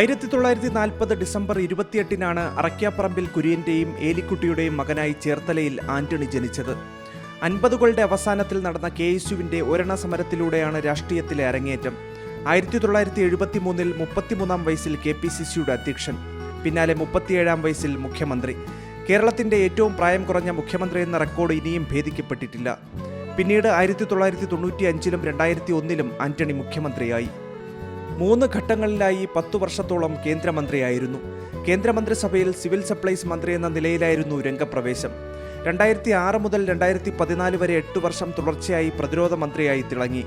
ആയിരത്തി തൊള്ളായിരത്തി നാൽപ്പത് ഡിസംബർ ഇരുപത്തിയെട്ടിനാണ് അറയ്ക്കാപ്പറമ്പിൽ കുര്യന്റെയും ഏലിക്കുട്ടിയുടെയും മകനായി ചേർത്തലയിൽ ആന്റണി ജനിച്ചത്. അൻപതുകളുടെ അവസാനത്തിൽ നടന്ന കെ എസ് യുവിന്റെ ഒരെണ്ണ സമരത്തിലൂടെയാണ് രാഷ്ട്രീയത്തിലെ അരങ്ങേറ്റം. ആയിരത്തി തൊള്ളായിരത്തി എഴുപത്തി മൂന്നിൽ മുപ്പത്തിമൂന്നാം വയസ്സിൽ കെ പി സി സിയുടെ അധ്യക്ഷൻ പിന്നാലെ മുപ്പത്തിയേഴാം വയസ്സിൽ മുഖ്യമന്ത്രി. കേരളത്തിന്റെ ഏറ്റവും പ്രായം കുറഞ്ഞ മുഖ്യമന്ത്രി എന്ന റെക്കോർഡ് ഇനിയും ഭേദിക്കപ്പെട്ടിട്ടില്ല. പിന്നീട് ആയിരത്തി തൊള്ളായിരത്തി തൊണ്ണൂറ്റി അഞ്ചിലും രണ്ടായിരത്തി ഒന്നിലും ആന്റണി മുഖ്യമന്ത്രിയായി. മൂന്ന് ഘട്ടങ്ങളിലായി പത്തു വർഷത്തോളം കേന്ദ്രമന്ത്രിയായിരുന്നു. കേന്ദ്രമന്ത്രിസഭയിൽ സിവിൽ സപ്ലൈസ് മന്ത്രി എന്ന നിലയിലായിരുന്നു രംഗപ്രവേശം. രണ്ടായിരത്തി ആറ് മുതൽ രണ്ടായിരത്തി പതിനാല് വരെ എട്ട് വർഷം തുടർച്ചയായി പ്രതിരോധ മന്ത്രിയായി തിളങ്ങി.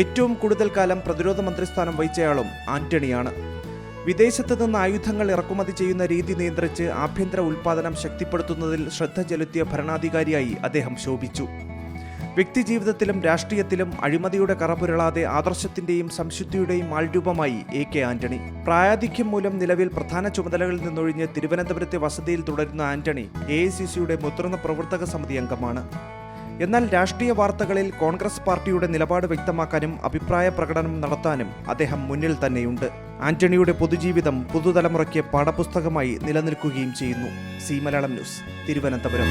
ഏറ്റവും കൂടുതൽ കാലം പ്രതിരോധ മന്ത്രിസ്ഥാനം വഹിച്ചയാളും ആന്റണിയാണ്. വിദേശത്ത് നിന്ന് ആയുധങ്ങൾ ഇറക്കുമതി ചെയ്യുന്ന രീതി നിയന്ത്രിച്ച് ആഭ്യന്തര ഉൽപാദനം ശക്തിപ്പെടുത്തുന്നതിൽ ശ്രദ്ധ ചെലുത്തിയ ഭരണാധികാരിയായി അദ്ദേഹം ശോഭിച്ചു. വ്യക്തിജീവിതത്തിലും രാഷ്ട്രീയത്തിലും അഴിമതിയുടെ കറപുരളാതെ ആദർശത്തിന്റെയും സംശുദ്ധിയുടെയും ആൾരൂപമായി എ കെ ആന്റണി. പ്രായാധിക്യം മൂലം നിലവിൽ പ്രധാന ചുമതലകളിൽ നിന്നൊഴിഞ്ഞ് തിരുവനന്തപുരത്തെ വസതിയിൽ തുടരുന്ന ആന്റണി എ മുതിർന്ന പ്രവർത്തക സമിതി അംഗമാണ്. എന്നാൽ രാഷ്ട്രീയ വാർത്തകളിൽ കോൺഗ്രസ് പാർട്ടിയുടെ നിലപാട് വ്യക്തമാക്കാനും അഭിപ്രായ പ്രകടനം നടത്താനും അദ്ദേഹം മുന്നിൽ തന്നെയുണ്ട്. ആന്റണിയുടെ പൊതുജീവിതം പുതുതലമുറയ്ക്ക് പാഠപുസ്തകമായി നിലനിൽക്കുകയും ചെയ്യുന്നു. Zee Malayalam news Thiruvananthapuram.